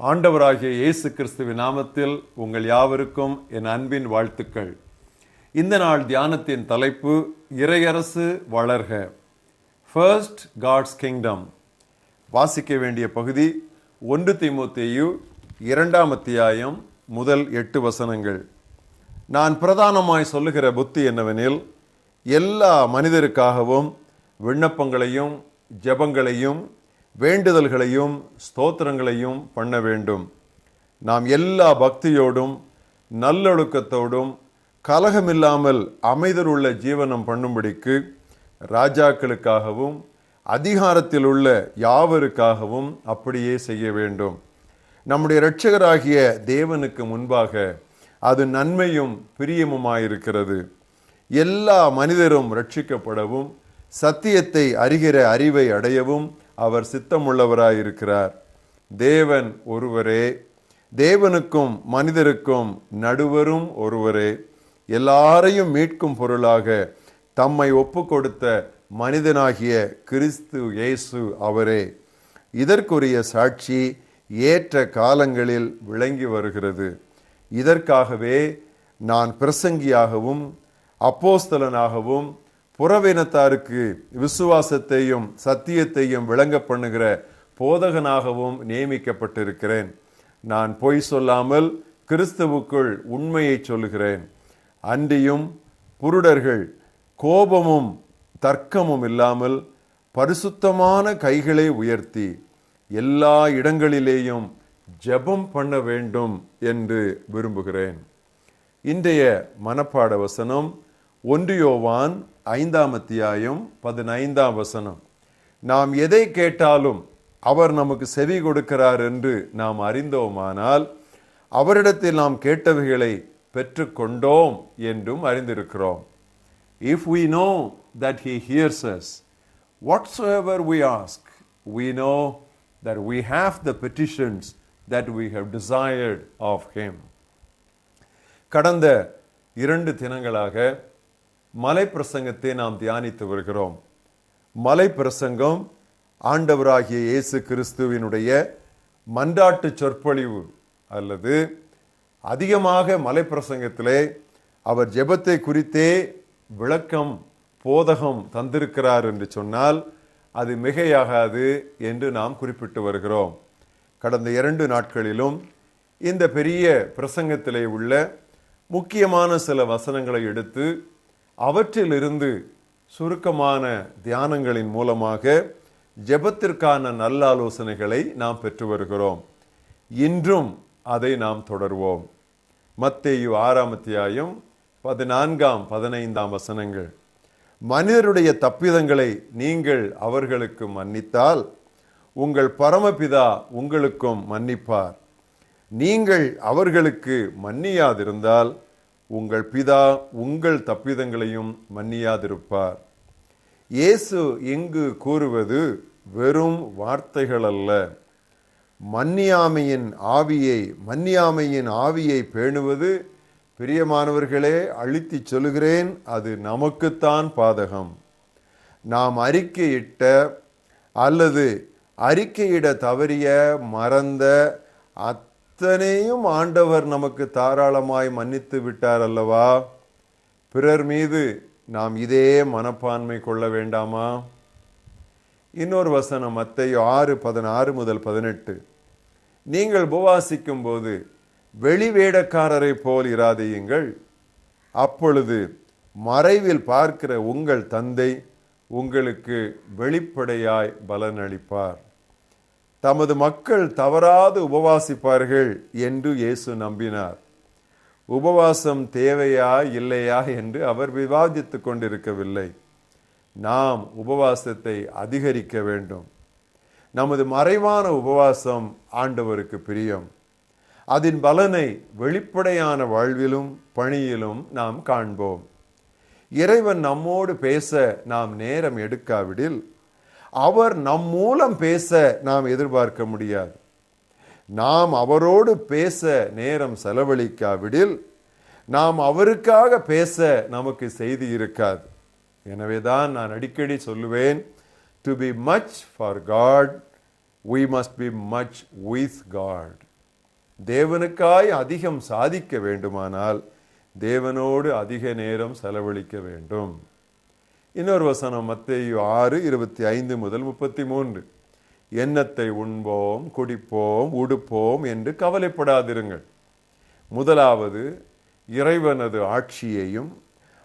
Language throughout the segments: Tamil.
ஆண்டவராகிய இயேசு கிறிஸ்துவின் நாமத்தில் உங்கள் யாவருக்கும் என் அன்பின் வாழ்த்துக்கள். இந்த நாள் தியானத்தின் தலைப்பு இறையரசு வளர்க. ஃபர்ஸ்ட் காட்ஸ் கிங்டம் வாசிக்க வேண்டிய பகுதி ஒன்று திமுத்தேயு இரண்டாம் அத்தியாயம் முதல் எட்டு வசனங்கள். நான் பிரதானமாய் சொல்லுகிற புத்தி என்னவெனில் எல்லா மனிதருக்காகவும் விண்ணப்பங்களையும் ஜெபங்களையும் வேண்டுதல்களையும் ஸ்தோத்திரங்களையும் பண்ண வேண்டும். நாம் எல்லா பக்தியோடும் நல்லொழுக்கத்தோடும் கலகமில்லாமல் அமைதலுள்ள ஜீவனம் பண்ணும்படிக்கு ராஜாக்களுக்காகவும் அதிகாரத்தில் உள்ள யாவருக்காகவும் அப்படியே செய்ய வேண்டும். நம்முடைய இரட்சகராகிய தேவனுக்கு முன்பாக அது நன்மையும் பிரியமுமாயிருக்கிறது. எல்லா மனிதரும் ரட்சிக்கப்படவும் சத்தியத்தை அறிகிற அறிவை அடையவும் அவர் சித்தமுள்ளவராயிருக்கிறார். தேவன் ஒருவரே தேவனுக்கும் மனிதருக்கும் நடுவரும் ஒருவரே எல்லாரையும் மீட்கும் பொருளாக தம்மை ஒப்பு கொடுத்த மனிதனாகிய கிறிஸ்து இயேசு அவரே. இதற்குரிய சாட்சி ஏற்ற காலங்களில் விளங்கி வருகிறது. இதற்காகவே நான் பிரசங்கியாகவும் அப்போஸ்தலனாகவும் புறவினத்தாருக்கு விசுவாசத்தையும் சத்தியத்தையும் விளங்க பண்ணுகிற போதகனாகவும் நியமிக்கப்பட்டிருக்கிறேன். நான் பொய் சொல்லாமல் கிறிஸ்துவுக்குள் உண்மையை சொல்லுகிறேன். அன்றியும் புருடர்கள் கோபமும் தர்க்கமும் இல்லாமல் பரிசுத்தமான கைகளை உயர்த்தி எல்லா இடங்களிலேயும் ஜெபம் பண்ண வேண்டும் என்று விரும்புகிறேன். இன்றைய மனப்பாட வசனம் ஒன்றியோவான் ஐந்தாம் அத்தியாயம் பதினைந்தாம் வசனம். நாம் எதை கேட்டாலும் அவர் நமக்கு செவி கொடுக்கிறார் என்று நாம் அறிந்தோமானால் அவரிடத்தில் நாம் கேட்டவைகளை பெற்றுக்கொண்டோம் என்றும் அறிந்திருக்கிறோம். If we know that he hears us whatsoever we ask we know that we have the petitions that we have desired of him கடந்த இரண்டு தினங்களாக மலை பிரசங்கத்தை நாம் தியானித்து வருகிறோம். மலை பிரசங்கம் ஆண்டவராகிய இயேசு கிறிஸ்துவினுடைய மன்றாட்டு சொற்பொழிவு அல்லது அதிகமாக மலை பிரசங்கத்திலே அவர் ஜெபத்தை குறித்தே விளக்கம் போதகம் தந்திருக்கிறார் என்று சொன்னால் அது மிகையாகாது என்று நாம் குறிப்பிட்டு வருகிறோம். கடந்த இரண்டு நாட்களிலும் இந்த பெரிய பிரசங்கத்திலே உள்ள முக்கியமான சில வசனங்களை எடுத்து அவற்றிலிருந்து சுருக்கமான தியானங்களின் மூலமாக ஜெபத்திற்கான நல்ல ஆலோசனைகளை நாம் பெற்று வருகிறோம். இன்றும் அதை நாம் தொடர்வோம். மத்தேயு ஆறாம் அத்தியாயம் பதினான்காம் பதினைந்தாம் வசனங்கள். மனிதருடைய தப்பிதங்களை நீங்கள் அவர்களுக்கு மன்னித்தால் உங்கள் பரமபிதா உங்களுக்கும் மன்னிப்பார். நீங்கள் அவர்களுக்கு மன்னியாதிருந்தால் உங்கள் பிதா உங்கள் தப்பிதங்களையும் மன்னியாதிருப்பார். இயேசு இங்கு கூறுவது வெறும் வார்த்தைகள் அல்ல மன்னியாமையின் ஆவியை மன்னியாமையின் ஆவியை பேணுவது பிரியமானவர்களே அழுத்தி சொல்லுகிறேன் அது நமக்குத்தான் பாதகம். நாம் அறிக்கையிட்ட அல்லது அறிக்கையிட தவறிய மறந்த அத் அத்தனையும் ஆண்டவர் நமக்கு தாராளமாய் மன்னித்து விட்டார் அல்லவா? பிறர் மீது நாம் இதே மனப்பான்மை கொள்ள வேண்டாமா? இன்னொரு வசனம் அத்தையோ ஆறு பதினாறு முதல் பதினெட்டு. நீங்கள் உபவாசிக்கும் போது வெளிவேடக்காரரை போல் இராதையுங்கள். அப்பொழுது மறைவில் பார்க்கிற உங்கள் தந்தை உங்களுக்கு வெளிப்படையாய் பலனளிப்பார். தமது மக்கள் தவறாது உபவாசிப்பார்கள் என்று இயேசு நம்பினார். உபவாசம் தேவையா இல்லையா என்று அவர் விவாதித்துக் கொண்டிருக்கவில்லை. நாம் உபவாசத்தை அதிகரிக்க வேண்டும். நமது மறைவான உபவாசம் ஆண்டவருக்கு பிரியம். அதன் பலனை வெளிப்படையான வாழ்விலும் பணியிலும் நாம் காண்போம். இறைவன் நம்மோடு பேச நாம் நேரம் எடுக்காவிடில் அவர் நம் மூலம் பேச நாம் எதிர்பார்க்க முடியாது. நாம் அவரோடு பேச நேரம் செலவழிக்காவிடில் நாம் அவருக்காக பேச நமக்கு செய்தி இருக்காது. எனவேதான் நான் அடிக்கடி சொல்லுவேன் to be much for God we must be much with God தேவனுக்காய் அதிகம் சாதிக்க வேண்டுமானால் தேவனோடு அதிக நேரம் செலவழிக்க வேண்டும். இன்னொரு வசனம் மத்தேயு ஆறு இருபத்தி ஐந்து முதல் முப்பத்தி மூன்று எண்ணத்தை உண்போம் குடிப்போம் உடுப்போம் என்று கவலைப்படாதிருங்கள். முதலாவது இறைவனது ஆட்சியையும்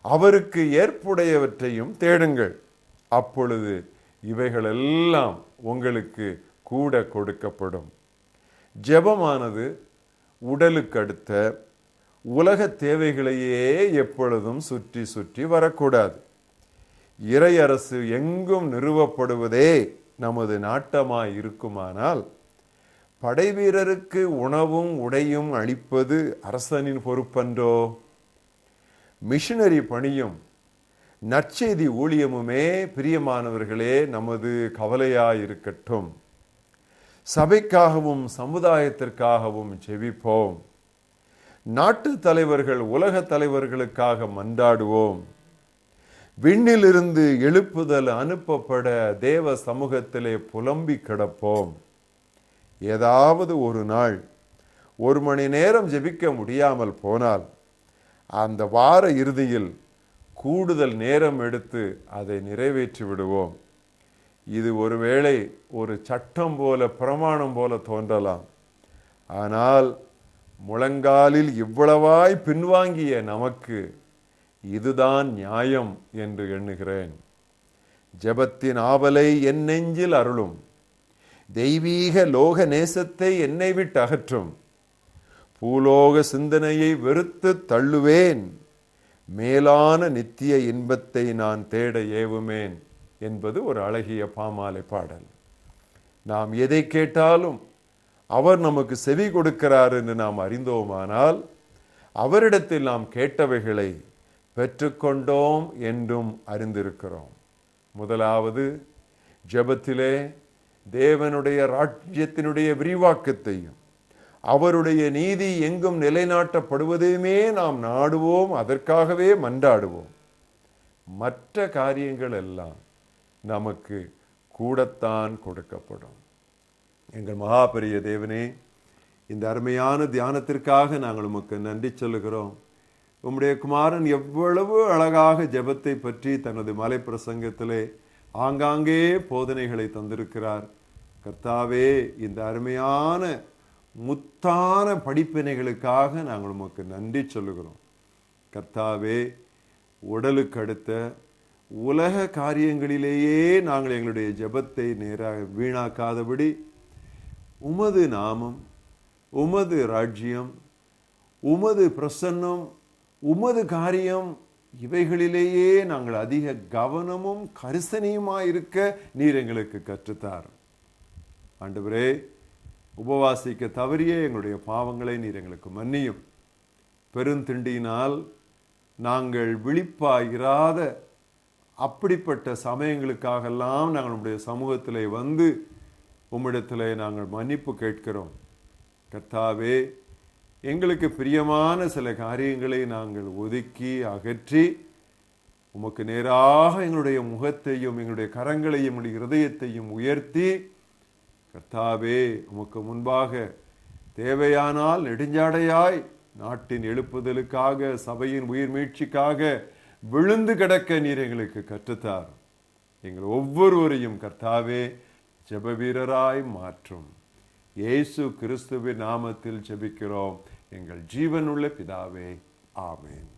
அவருக்கு ஏற்புடையவற்றையும் தேடுங்கள். அப்பொழுது இவைகளெல்லாம் உங்களுக்கு கூட கொடுக்கப்படும். ஜெபமானது உடலுக்கு அடுத்த உலக தேவைகளையே எப்பொழுதும் சுற்றி சுற்றி வரக்கூடாது. இறையரசு எங்கும் நிறுவப்படுவதே நமது நாட்டமாய் இருக்குமானால் படைவீரருக்கு உணவும் உடையும் அளிப்பது அரசனின் பொறுப்பன்றோ? மிஷினரி பணியும் நற்செய்தி ஊழியமுமே பிரியமானவர்களே நமது கவலையாயிருக்கட்டும். சபைக்காகவும் சமுதாயத்திற்காகவும் ஜெபிப்போம் நாட்டு தலைவர்கள் உலக தலைவர்களுக்காக மன்றாடுவோம். விண்ணிலிருந்து எழுப்புதல் அனுப்பப்பட தேவ சமூகத்திலே புலம்பி கிடப்போம். ஏதாவது ஒரு நாள் ஒரு மணி நேரம் ஜெபிக்க முடியாமல் போனால் அந்த வார இறுதியில் கூடுதல் நேரம் எடுத்து அதை நிறைவேற்றி விடுவோம். இது ஒருவேளை ஒரு சட்டம் போல பிரமாணம் போல தோன்றலாம். ஆனால் முழங்காலில் இவ்வளவாய் பின்வாங்கிய நமக்கு இதுதான் நியாயம் என்று எண்ணுகிறேன். ஜெபத்தின் ஆவலை என் நெஞ்சில் அருளும். தெய்வீக லோக நேசத்தை என்னை விட்டு அகற்றும். பூலோக சிந்தனையை வெறுத்து தள்ளுவேன். மேலான நித்திய இன்பத்தை நான் தேட ஏவுமேன் என்பது ஒரு அழகிய பாமாலை பாடல். நாம் எதை கேட்டாலும் அவர் நமக்கு செவி கொடுக்கிறார் என்று நாம் அறிந்தோமானால் அவரிடத்தில் நாம் கேட்டவைகளை பெற்றுக்கொண்டோம் என்றும் அறிந்திருக்கிறோம். முதலாவது ஜபத்திலே தேவனுடைய ராஜ்யத்தினுடைய விரிவாக்கத்தையும் அவருடைய நீதி எங்கும் நிலைநாட்டப்படுவதையுமே நாம் நாடுவோம் அதற்காகவே மன்றாடுவோம். மற்ற காரியங்கள் எல்லாம் நமக்கு கூடத்தான் கொடுக்கப்படும். எங்கள் மகாபெரிய தேவனே இந்த அருமையான தியானத்திற்காக நாங்கள் உமக்கு நன்றி சொல்லுகிறோம். உம்முடைய குமாரன் எவ்வளவு அழகாக ஜபத்தை பற்றி தனது மலை பிரசங்கத்திலே ஆங்காங்கே போதனைகளை தந்திருக்கிறார். கர்த்தாவே இந்த அருமையான முத்தான படிப்பினைகளுக்காக நாங்கள் உமக்கு நன்றி சொல்லுகிறோம். கர்த்தாவே உடலுக்கு அடுத்த உலக காரியங்களிலேயே நாங்கள் எங்களுடைய ஜெபத்தை நேராக வீணாக்காதபடி உமது நாமம் உமது ராஜ்யம் உமது பிரசன்னம் உமது காரியம் இவைகளிலேயே நாங்கள் அதிக கவனமும் கரிசனையுமாய் இருக்க நீர் எங்களுக்கு கற்றுத்தார். ஆண்டவரே உபவாசிக்க தவறிய எங்களுடைய பாவங்களை நீர் எங்களுக்கு மன்னியும். பெருந்திண்டியினால் நாங்கள் விழிப்பாயிராத அப்படிப்பட்ட சமயங்களுக்காகெல்லாம் நாங்கள் நம்முடைய சமூகத்திலே வந்து உம்மிடத்தில் நாங்கள் மன்னிப்பு கேட்கிறோம். கர்த்தாவே எங்களுக்கு பிரியமான சில காரியங்களை நாங்கள் ஒதுக்கி அகற்றி உமக்கு நேராக எங்களுடைய முகத்தையும் எங்களுடைய கரங்களையும் எங்களுடைய இருதயத்தையும் உயர்த்தி கர்த்தாவே உமக்கு முன்பாக தேவையானால் நெடுஞ்சாடையாய் நாட்டின் எழுப்புதலுக்காக சபையின் உயிர் மீட்சிக்காக விழுந்து கிடக்க நீர் எங்களுக்கு கற்றுத்தார். எங்கள் ஒவ்வொருவரையும் கர்த்தாவே ஜெப வீரராய் மாற்றும். இயேசு கிறிஸ்துவின் நாமத்தில் ஜெபிக்கிறோம். எங்கள் ஜீவனுள்ள பிதாவே ஆமேன்.